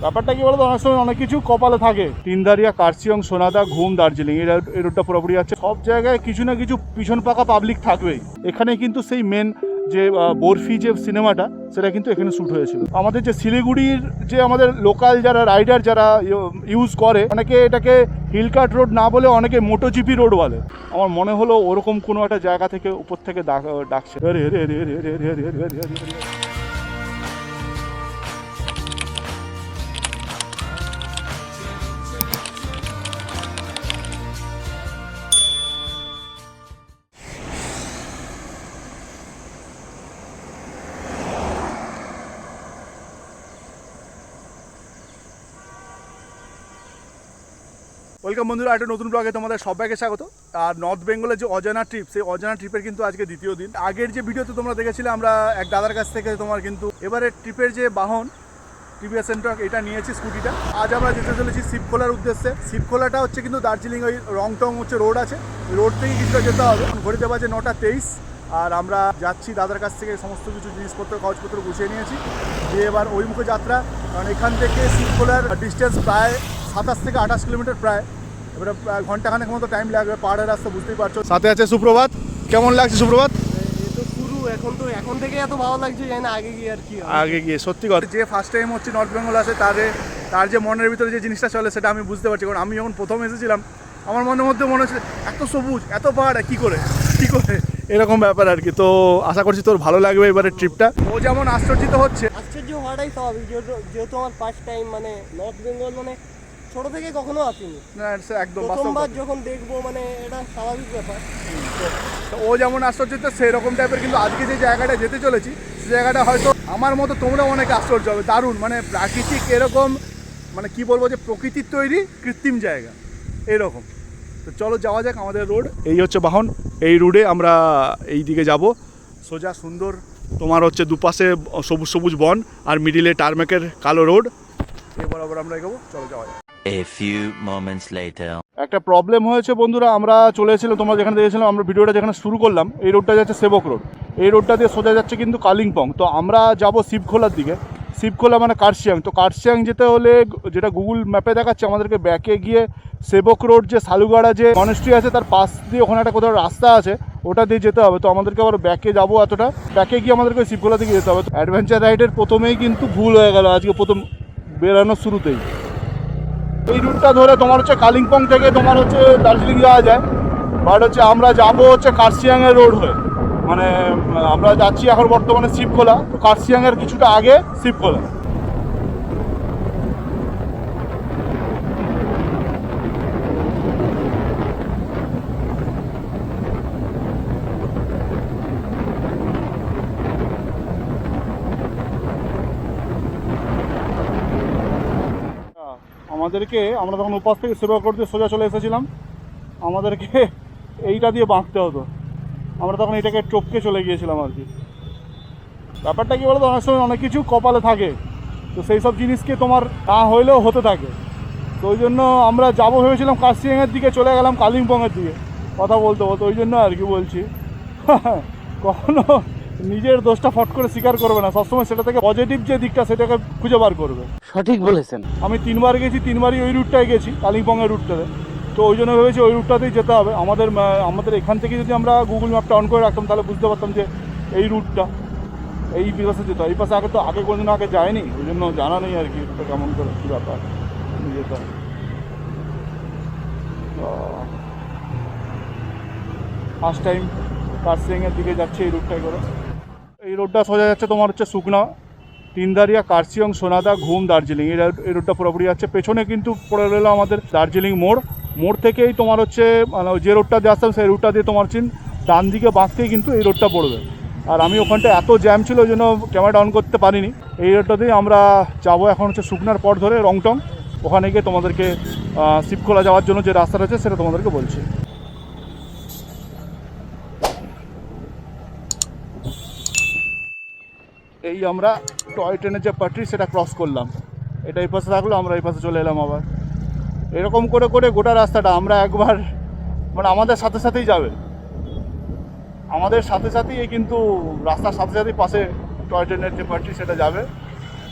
ব্যাপারটা কি বলতো? অনেক সময় অনেক কিছু কপালে থাকে। তিনদারিয়া কার্সিয়ং সোনাদা, ঘুম, দার্জিলিং, এই এই রোডটা পুরোপুরি আছে। সব জায়গায় কিছু না কিছু পিছন পাকা পাবলিক থাকবেই। এখানে কিন্তু সেই মেন যে বরফি যে সিনেমাটা, সেটা কিন্তু এখানে শ্যুট হয়েছিল। আমাদের যে শিলিগুড়ির যে আমাদের লোকাল যারা রাইডার যারা ইউজ করে, অনেকে এটাকে হিলকাট রোড না বলে অনেকে মোটোজিপি রোড বলে। আমার মনে হলো ওরকম কোনো একটা জায়গা থেকে উপর থেকে ডাক- ডাকছে। ওয়েলকাম বন্ধুরা একটা নতুন ব্লগে তোমাদের সবাইকে স্বাগত। আর নর্থ বেঙ্গলের যে অজানা ট্রিপ সেই অজানা ট্রিপের কিন্তু আজকে দ্বিতীয় দিন। আগের যে ভিডিওতে তোমরা দেখেছিলে, আমরা এক দাদার কাছ থেকে তোমার কিন্তু এবারে ট্রিপের যে বাহন টিভিএস সেন্টার এটা নিয়েছি স্কুটিটা আজ আমরা যেতে চলেছি শিবখোলার উদ্দেশ্যে। শিবখোলাটা হচ্ছে কিন্তু দার্জিলিং ওই রংটং হচ্ছে রোড আছে। রোড থেকে কিছুটা যেতে হবে। ঘড়িতে বাজে নটা তেইশ। আর আমরা যাচ্ছি দাদার কাছ থেকে সমস্ত কিছু জিনিসপত্র, কাগজপত্র গুছিয়ে নিয়েছি। দিয়ে এবার ওই মুখে যাত্রা। কারণ এখান থেকে শিবখোলার ডিস্টেন্স প্রায় সাতাশ থেকে আঠাশ কিলোমিটার প্রায়। এবারে ঘন্টাখানেক মতো টাইম লাগবে পাহাড়ের রাস্তা বুঝতেই পারছ। সাথে আছে সুপ্রভাত। কেমন লাগছে সুপ্রভাত? শুরু এখন তো এখন থেকে এত ভালো লাগছে জানি না আগে গিয়ে আর কি আগে গিয়ে সত্যি কথা। যে ফার্স্ট টাইম হচ্ছে নর্থ বেঙ্গল আসে তার তার যে মনের ভিতরে যে জিনিসটা চলে সেটা আমি বুঝতে পারছি। কারণ আমি যখন প্রথম এসেছিলাম আমার মনের মধ্যে মনে হচ্ছে এত সবুজ এত পাহাড় কি করে? কি করে? এরকম ব্যাপার আর কি। তো আশা করছি তোর ভালো লাগবে এবারে ট্রিপটা ও যেমন আশ্চর্যিত হচ্ছে। আশ্চর্য হওয়াটাই স্বাভাবিক যেহেতু আমার ফার্স্ট টাইম মানে নর্থ বেঙ্গল মানে ছোট থেকে কখনো আসিনি। না, সে একদম প্রথমবার যখন দেখব মানে এটা স্বাভাবিক ব্যাপার। তো ও যেমন আশ্চর্যিত সেরকম টাইপের কিন্তু আজকে যে জায়গাটা যেতে চলেছি সে জায়গাটা হয়তো আমার মতো তোমরা অনেক আশ্চর্য হবে। দারুণ মানে প্রাকৃতিক এরকম মানে কি বলব যে প্রকৃতির তৈরি কৃত্রিম জায়গা এরকম। তো চলো যাওয়া যাক আমাদের রোড এই হচ্ছে বাহন এই রোডে আমরা এই দিকে যাব। সোজা সুন্দর তোমার হচ্ছে দুপাশে সবুজ সবুজ বন আর মিডিলে টারমেকের কালো রোড এই বরাবর আমরা এগোবো। চলো যাওয়া যাক। A few moments later. একটা প্রবলেম হয়েছে বন্ধুরা, আমরা চলে এসেছিলাম তোমরা যেখানে দেখেছিলাম, আমরা ভিডিওটা যেখানে শুরু করলাম, এই রোডটা যাচ্ছে সেবক রোড এই রোডটা দিয়ে সোজা যাচ্ছে কিন্তু কালিম্পং। তো আমরা যাব শিবখোলার দিকে। শিবখোলা মানে কার্শিয়াং। তো কার্শিয়াং যেতে হলে যেটা গুগল ম্যাপে দেখাচ্ছে, আমাদেরকে ব্যাকে গিয়ে সেবক রোড যে সালুগাড়া যে মনেস্ট্রি আছে, তার পাশ দিয়ে ওখানে একটা কোথাও রাস্তা আছে, ওটা দিয়ে যেতে হবে। তো আমাদেরকে আবার ব্যাকে যাব এতটা। ব্যাকে গিয়ে আমাদেরকে শিবখোলা থেকে যেতে হবে। অ্যাডভেঞ্চার রাইডের প্রথমেই কিন্তু ভুল হয়ে গেল। আজকে প্রথম বেরানোর শুরুতেই। এই রুটটা ধরে তোমার হচ্ছে কালিম্পং থেকে তোমার হচ্ছে দার্জিলিং যাওয়া যায়। বাট হচ্ছে আমরা যাব হচ্ছে কার্সিয়াংয়ের রোড হয়ে। মানে আমরা যাচ্ছি এখন বর্তমানে শিবখোলা। তো কার্শিয়াংয়ের কিছুটা আগে শিবখোলা। আমাদেরকে, আমরা তখন উপাস থেকে সেবা করতে সোজা চলে এসেছিলাম। আমাদেরকে এইটা দিয়ে বাঁকতে হতো। আমরা তখন এটাকে টপকে চলে গিয়েছিলাম আর কি। ব্যাপারটা কি বলতো? অনেক সময় অনেক কিছু কপালে থাকে। তো সেই সব জিনিসকে তোমার না হইলেও হতে থাকে। তো ওই জন্য আমরা যাব ভেবেছিলাম কার্শিয়াংয়ের দিকে, চলে গেলাম কালিম্পংয়ের দিকে। কথা বলতে বলতে ওই জন্য আর কি বলছি। কখনো নিজের দোষটা ফট করে স্বীকার করবে না। সবসময় সেটা থেকে পজিটিভ যে দিকটা সেটাকে খুঁজে বার করবে। সঠিক বলেছেন। আমি তিনবার গেছি তিনবারই ওই রুটটায় গেছি কালিম্পংয়ের রুটটাতে তো ওই জন্য ভেবেছি ওই রুটটাতেই যেতে হবে। আমাদের আমাদের এখান থেকে যদি আমরা গুগল ম্যাপটা অন করে রাখতাম তাহলে বুঝতে পারতাম যে এই রুটটা এই পাশে যেতে হয় এই পাশে আগে তো আগে কোনোদিন আগে যায়নি। ওই জন্য জানা নেই আর কি রুটটা কেমন করে কী ব্যাপার যেতে হয় ফার্স্ট টাইম কার্সিয়াংয়ের দিকে যাচ্ছে এই রুটটায় করে। রোডটা সোজা যাচ্ছে তোমার হচ্ছে শুকনা তিনদারিয়া কার্সিয়ং সোনাদা, ঘুম, দার্জিলিং। এই রোডটা পুরোপুরি যাচ্ছে। পেছনে কিন্তু পড়ে রইল আমাদের দার্জিলিং মোড়। মোড় থেকেই তোমার হচ্ছে মানে যে রোডটা দিয়ে আসতাম, সেই রোডটা দিয়ে তোমার চিন ডান দিকে বাঁকতেই কিন্তু এই রোডটা পড়বে। আর আমি ওখানটা এত জ্যাম ছিল ওই জন্য ক্যামেরা অন করতে পারিনি। এই রোডটাতেই আমরা যাব এখন হচ্ছে শুকনার পর ধরে রংটং। ওখানে গিয়ে তোমাদেরকে শিবখোলা যাওয়ার জন্য যে রাস্তাটা আছে, সেটা তোমাদেরকে বলছি। এই আমরা টয় ট্রেনের যে পাটরি সেটা ক্রস করলাম। এটা এই পাশে থাকল, আমরা এই পাশে চলে এলাম আবার। এরকম করে করে গোটা রাস্তাটা আমরা একবার মানে আমাদের সাথে সাথেই যাবে। আমাদের সাথে সাথেই এই কিন্তু রাস্তার সাথে সাথেই পাশে টয় ট্রেনের যে পাটরি সেটা যাবে।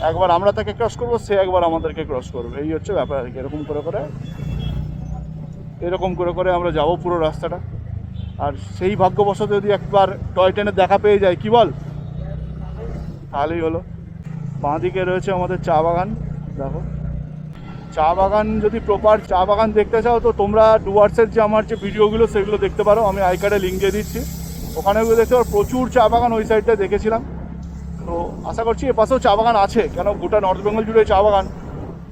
একবার আমরা তাকে ক্রস করব, সে একবার আমাদেরকে ক্রস করবে। এই হচ্ছে ব্যাপার আর কি, এরকম করে করে। এরকম করে করে আমরা যাব পুরো রাস্তাটা। আর সেই ভাগ্যবশত যদি একবার টয় ট্রেনের দেখা পেয়ে যায়, কি বল? তাহলেই হলো। বাঁ দিকে রয়েছে আমাদের চা বাগান, দেখো। চা বাগান যদি প্রপার চা বাগান দেখতে চাও, তো তোমরা ডুয়ার্সের যে আমার যে ভিডিওগুলো, সেগুলো দেখতে পারো। আমি আই কার্ডে লিঙ্ক দিয়ে দিচ্ছি। ওখানে গিয়ে দেখতে পারো, প্রচুর চা বাগান ওই সাইডটা দেখেছিলাম। তো আশা করছি এ পাশেও চা বাগান আছে, কেন গোটা নর্থ বেঙ্গল জুড়ে চা বাগান।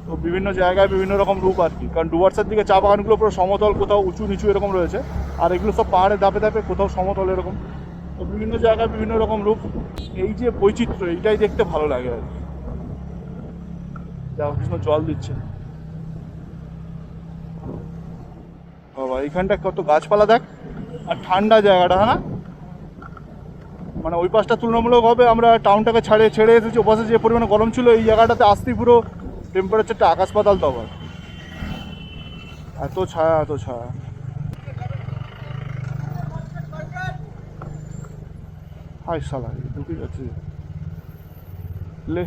তো বিভিন্ন জায়গায় বিভিন্ন রকম রূপ আর কি। কারণ ডুয়ার্সের দিকে চা বাগানগুলো পুরো সমতল, কোথাও উঁচু নিচু এরকম রয়েছে। আর এগুলো সব পাহাড়ে ধাপে ধাপে কোথাও সমতল এরকম। তো বিভিন্ন জায়গায় বিভিন্ন রকম রূপ। এই যে বৈচিত্র্য, এইটাই দেখতে ভালো লাগে আর কি। কৃষ্ণ জল দিচ্ছে। বাবা, এইখানটা কত গাছপালা দেখ। আর ঠান্ডা জায়গাটা হ্যাঁ মানে ওই পাশটা তুলনামূলকভাবে আমরা টাউনটাকে ছাড়ে ছেড়ে এসেছি, ওপাশে যে পরিমাণে গরম ছিল, এই জায়গাটাতে আসতেই পুরো টেম্পারেচারটা আকাশ পাতাল তো আবার এত ছায়া এত ছায়া। এই ঢুকে যাচ্ছে লে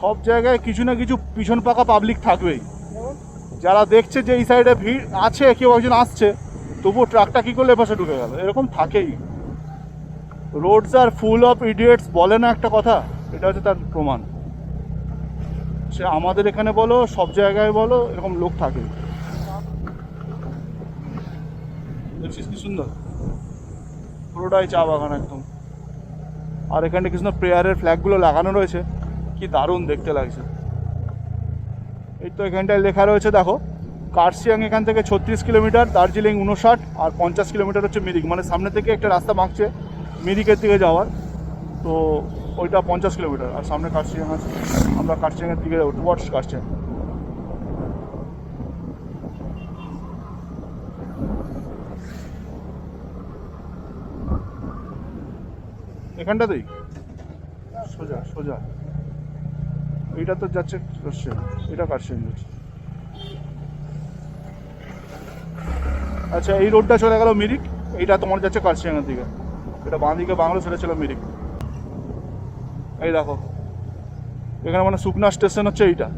সব জায়গায় কিছু না কিছু পিছন পাকা পাবলিক থাকবেই। যারা দেখছে যে এই সাইডে ভিড় আছে, কেউ একজন আসছে, তবুও ট্রাকটা কী করলে, এপাশে ঢুকে গেল। এরকম থাকেই। রোডস আর ফুল অফ ইডিয়েটস বলে না একটা কথা, এটা হচ্ছে তার প্রমাণ। সে আমাদের এখানে বলো, সব জায়গায় বলো, এরকম লোক থাকে। দেখছিস কি সুন্দর? পুরোটাই চা বাগান একদম। আর এখানে কি সুন্দর প্রেয়ারের ফ্ল্যাগগুলো লাগানো রয়েছে। কি দারুণ দেখতে লাগছে। এই তো এখানটায় লেখা রয়েছে, দেখো, কার্শিয়াং এখান থেকে ছত্রিশ কিলোমিটার, দার্জিলিং উনষাট আর পঞ্চাশ কিলোমিটার হচ্ছে মিরিক। মানে সামনে থেকে একটা রাস্তা মাখছে মিরিকের দিকে যাওয়ার। তো ওইটা পঞ্চাশ কিলোমিটার, আর সামনে কার্শিয়াং আছে আমরা কার্শিয়াংয়ের দিকে যাব টুয়ার্ডস কার্শিয়াং এখানটাতেই সোজা সোজা। এইটা তো যাচ্ছে এটা কার্শিয়াং যাচ্ছে আচ্ছা এই রোডটা চলে গেল মিরিক। এইটা তোমার যাচ্ছে কার্শিয়াংয়ের দিকে। এটা বাঁ দিকে বাংলো ছিল মিরিক। এই দেখো। এখানে মানে সুকনা স্টেশন হচ্ছে এইটা।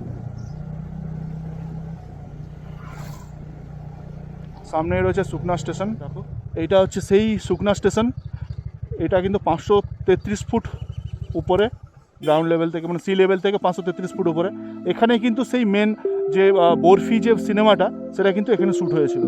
সামনেই রয়েছে সুকনা স্টেশন দেখো। এইটা হচ্ছে সেই সুকনা স্টেশন এটা কিন্তু পাঁচশো তেত্রিশ ফুট উপরে গ্রাউন্ড লেভেল থেকে মানে সি লেভেল থেকে পাঁচশো তেত্রিশ ফুট উপরে। এখানে কিন্তু সেই মেন যে বরফি যে সিনেমাটা সেটা কিন্তু এখানে শ্যুট হয়েছিল।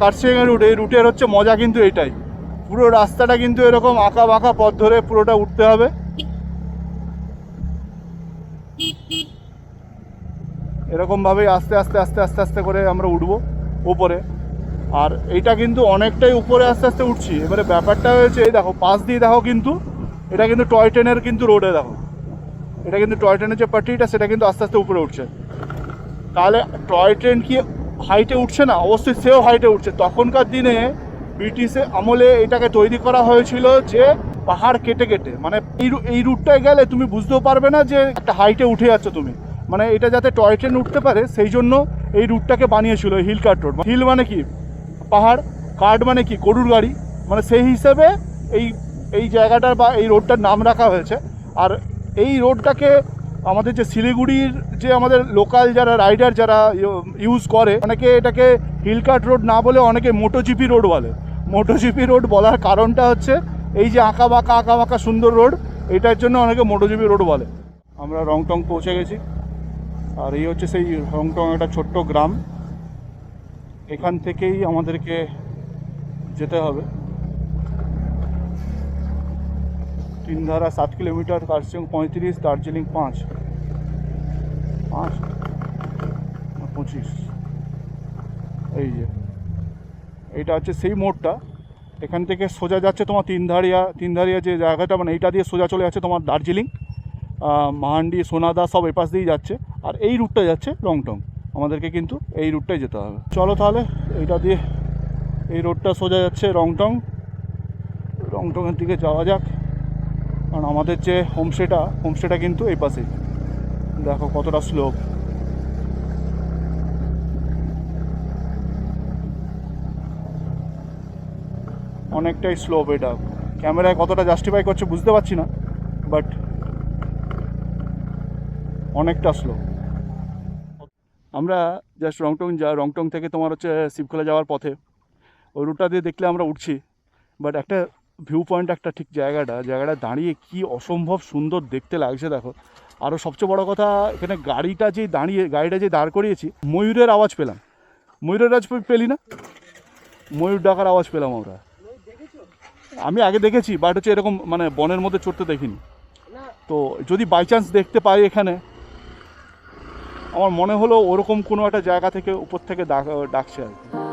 রুটটা রুট এই রুটের হচ্ছে মজা কিন্তু এটাই। পুরো রাস্তাটা কিন্তু এরকম আঁকা বাঁকা পথ ধরে পুরোটা উঠতে হবে। এরকমভাবেই আস্তে আস্তে আস্তে আস্তে আস্তে করে আমরা উঠবো উপরে। আর এইটা কিন্তু অনেকটাই উপরে আস্তে আস্তে উঠছি। এবারে ব্যাপারটা হয়েছে, এই দেখো, পাশ দিয়ে দেখো কিন্তু, এটা কিন্তু টয় ট্রেনের কিন্তু রোডে দেখো। এটা কিন্তু টয় ট্রেনের যে পার্টিটা সেটা কিন্তু আস্তে আস্তে উপরে উঠছে। তাহলে টয় ট্রেন কি হাইটে উঠছে না, অবশ্যই সেও হাইটে উঠছে। তখনকার দিনে ব্রিটিশে আমলে এটাকে তৈরি করা হয়েছিল যে পাহাড় কেটে কেটে মানে এই এই রুটটায় গেলে তুমি বুঝতেও পারবে না যে একটা হাইটে উঠে যাচ্ছ তুমি। মানে এটা যাতে টয় ট্রেন উঠতে পারে, সেই জন্য এই রুটটাকে বানিয়েছিল হিল কাট রোড হিল মানে কি? পাহাড় কার্ড মানে কি? গরুর গাড়ি। মানে সেই হিসেবে এই এই জায়গাটার বা এই রোডটার নাম রাখা হয়েছে। আর এই রোডটাকে আমাদের যে শিলিগুড়ির যে আমাদের লোকাল যারা রাইডার যারা ইউজ করে, অনেকে এটাকে হিল কাট রোড না বলে অনেকে মোটোজিপি রোড বলে। মোটোজিপি রোড বলার কারণটা হচ্ছে এই যে আঁকা বাঁকা আঁকা বাঁকা সুন্দর রোড এটার জন্য অনেকে মোটোজিপি রোড বলে। আমরা রংটং পৌঁছে গেছি। আর এই হচ্ছে সেই রংটং একটা ছোট্ট গ্রাম। এখান থেকেই আমাদেরকে যেতে হবে। তিনধারা সাত কিলোমিটার কার্শিয়ং পঁয়ত্রিশ, দার্জিলিং পাঁচ। পাঁচ? পঁচিশ। এই যে। এইটা হচ্ছে সেই মোড়টা। এখান থেকে সোজা যাচ্ছে তোমার তিনধারিয়া তিনধারিয়া যে জায়গাটা মানে এইটা দিয়ে সোজা চলে যাচ্ছে তোমার দার্জিলিং। মাহান্ডি, সোনাদা সব এপাশ দিয়েই যাচ্ছে। আর এই রুটটা যাচ্ছে রংটং। আমাদেরকে কিন্তু এই রুটটাই যেতে হবে। চলো তাহলে, এইটা দিয়ে এই রোডটা সোজা যাচ্ছে রংটং। রংটংয়ের দিকে যাওয়া যাক। কারণ আমাদের যে হোমস্টেটা হোমস্টেটা কিন্তু এই পাশে দেখো কতটা স্লোপ অনেকটাই স্লোপ এটা। ক্যামেরায় কতটা জাস্টিফাই করছে বুঝতে পারছি না বাট অনেকটা স্লো আমরা জাস্ট রংটং যা, রংটং থেকে তোমার হচ্ছে শিবখোলা যাওয়ার পথে। ওই রুটটা দিয়ে দেখলে আমরা উঠছি বাট একটা ভিউ পয়েন্ট একটা ঠিক জায়গাটা জায়গাটা দাঁড়িয়ে কি অসম্ভব সুন্দর দেখতে লাগছে দেখো। আরও সবচেয়ে বড় কথা, এখানে গাড়িটা যে দাঁড়িয়ে, গাড়িটা যে দাঁড় করিয়েছি, ময়ূরের আওয়াজ পেলাম। ময়ূরের আওয়াজ পেলি না? ময়ূর ডাকার আওয়াজ পেলাম আমরা। আমি আগে দেখেছি বাট হচ্ছে এরকম মানে বনের মধ্যে চড়তে দেখিনি। তো যদি বাই চান্স দেখতে পাই এখানে, আমার মনে হলো ওরকম কোনো একটা জায়গা থেকে উপর থেকে ডাক ডাকছে আর কি।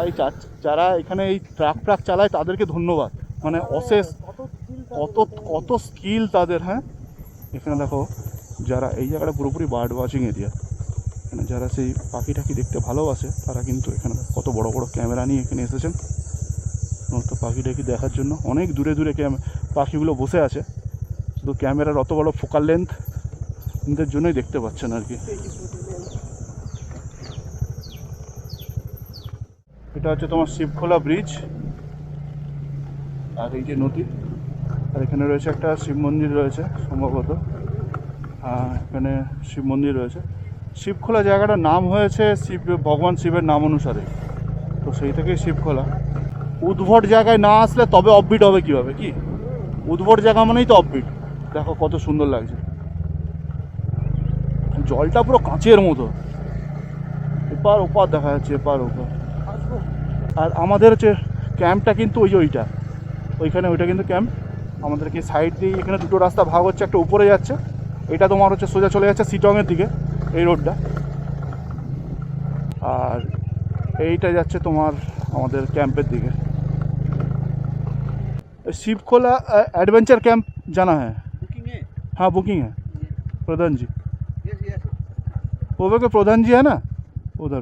তাই যা- যারা এখানে এই ট্রাক ট্রাক চালায় তাদেরকে ধন্যবাদ। মানে অশেষ কত কত স্কিল তাদের হ্যাঁ? এখানে দেখো যারা এই জায়গাটা পুরোপুরি বার্ড ওয়াচিং এরিয়া। এখানে যারা সেই পাখি টাখি দেখতে ভালোবাসে তারা কিন্তু এখানে কত বড় বড় ক্যামেরা নিয়ে এখানে এসেছেন। সমস্ত পাখি টাখি দেখার জন্য অনেক দূরে দূরে ক্যাম পাখিগুলো বসে আছে। শুধু ক্যামেরার অত বড় ফোকাল লেন্থ এদের জন্যই দেখতে পাচ্ছেন আর কি। এটা হচ্ছে তোমার শিবখোলা ব্রিজ আর এই যে নদী, আর এখানে রয়েছে একটা শিব মন্দির রয়েছে সম্ভবত। এখানে শিব মন্দির রয়েছে। শিবখোলা জায়গাটার নাম হয়েছে শিব, ভগবান শিবের নাম অনুসারে। তো সেই থেকেই শিবখোলা। উদ্ভট জায়গায় না আসলে তবে অফবিট হবে কীভাবে, কি? উদ্ভট জায়গা মানেই তো অফবিট দেখো কত সুন্দর লাগছে। জলটা পুরো কাঁচের মতো। এপার ওপার দেখা যাচ্ছে, এপার ওপার। আর আমাদের হচ্ছে ক্যাম্পটা কিন্তু ওই যে ওইটা ওইখানে ওইটা কিন্তু ক্যাম্প আমাদেরকে সাইড দিয়ে এখানে দুটো রাস্তা ভাগ হচ্ছে একটা উপরে যাচ্ছে এটা তোমার হচ্ছে সোজা চলে যাচ্ছে সিটংয়ের দিকে এই রোডটা আর এইটা যাচ্ছে তোমার আমাদের ক্যাম্পের দিকে शिवखोला एडवेंचर कैंप जाना है বুকিং এ हाँ बुकिंग है प्रधान जी यस यस वो के प्रधान जी है ना उधर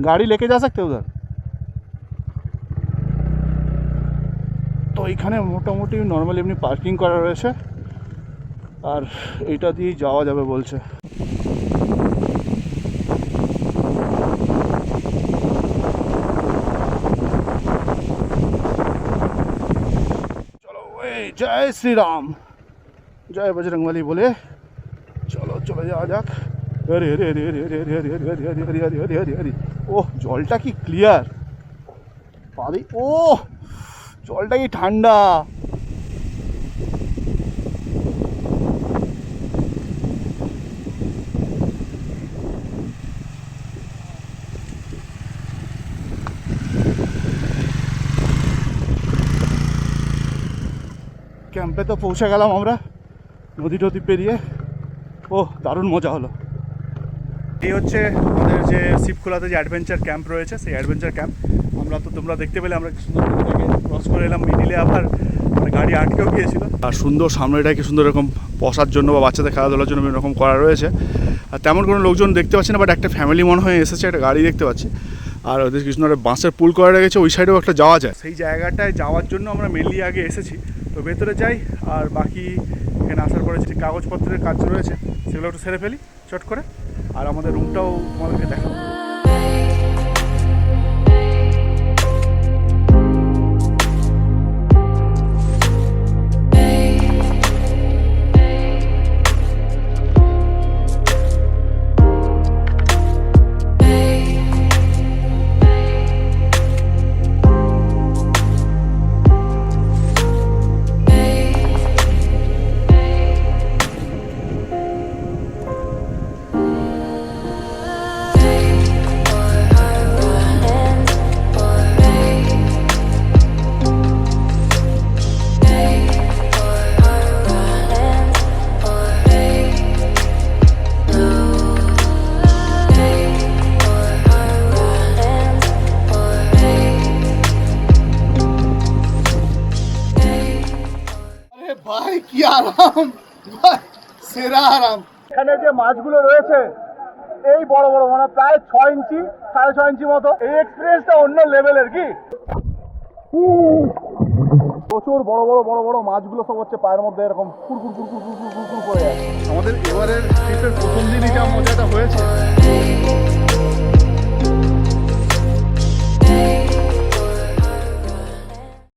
गाड़ी लेके जा सकते हैं उधर তো এখানে মোটামুটি নর্মালি এমনি পার্কিং করা রয়েছে আর এইটা দিয়েই যাওয়া যাবে বলছে চলো এই জয় শ্রীরাম জয় বজরংবলী বলে চলো চলে যাওয়া যাক আরে আরে আরে আরে আরে আরে আরে আরে আরে আরে আরে আরে আরে আরে ওহ, জলটা কি ক্লিয়ার পারি ও জলটা কি ঠান্ডা? ক্যাম্পে তো পৌঁছে গেলাম আমরা নদী টদী পেরিয়ে। ও দারুণ মজা হলো। এই হচ্ছে আমাদের যে শিবখোলাতে যে অ্যাডভেঞ্চার ক্যাম্প রয়েছে, সেই অ্যাডভেঞ্চার ক্যাম্প আমরা তো তোমরা দেখতে পেলে, আমরা সুন্দর ক্রস করে এলাম মিডিলে আবার মানে গাড়ি আটকেও গিয়েছিল। আর সুন্দর সামনেটাকে সুন্দর এরকম বসার জন্য বা বাচ্চাদের খেলাধুলার জন্য এরকম করা রয়েছে। আর তেমন কোনো লোকজন দেখতে পাচ্ছি না বাট একটা ফ্যামিলি মনে হয়ে এসেছে, একটা গাড়ি দেখতে পাচ্ছি। আর ওদের কৃষ্ণরে বাঁশের পুল করে রেখেছে, ওই সাইডেও একটা যাওয়া যায়। সেই জায়গাটায় যাওয়ার জন্য আমরা মেনলি আগে এসেছি। তো ভেতরে যাই, আর বাকি এখানে আসার পরে যে কাগজপত্রের কাজ রয়েছে, সেগুলো একটু সেরে ফেলি, চট করে। আর আমাদের রুমটাও আমাদেরকে দেখাবো। আরাম। সেরা আরাম। এখানে যে মাছগুলো রয়েছে এই বড় বড় মানে প্রায় ছয় ইঞ্চি সাড়ে ছয় ইঞ্চি মতো। এই এক্সপিরিয়েন্সটা অন্য লেভেলের কি? প্রচুর বড় বড় বড় বড় মাছগুলো সব হচ্ছে পায়ের মধ্যে এরকম কুরকুর কুরকুর কুরকুর কুরকুর করে আমাদের এবারের ট্রিপের প্রথম দিনই যা মজাটা হয়েছে।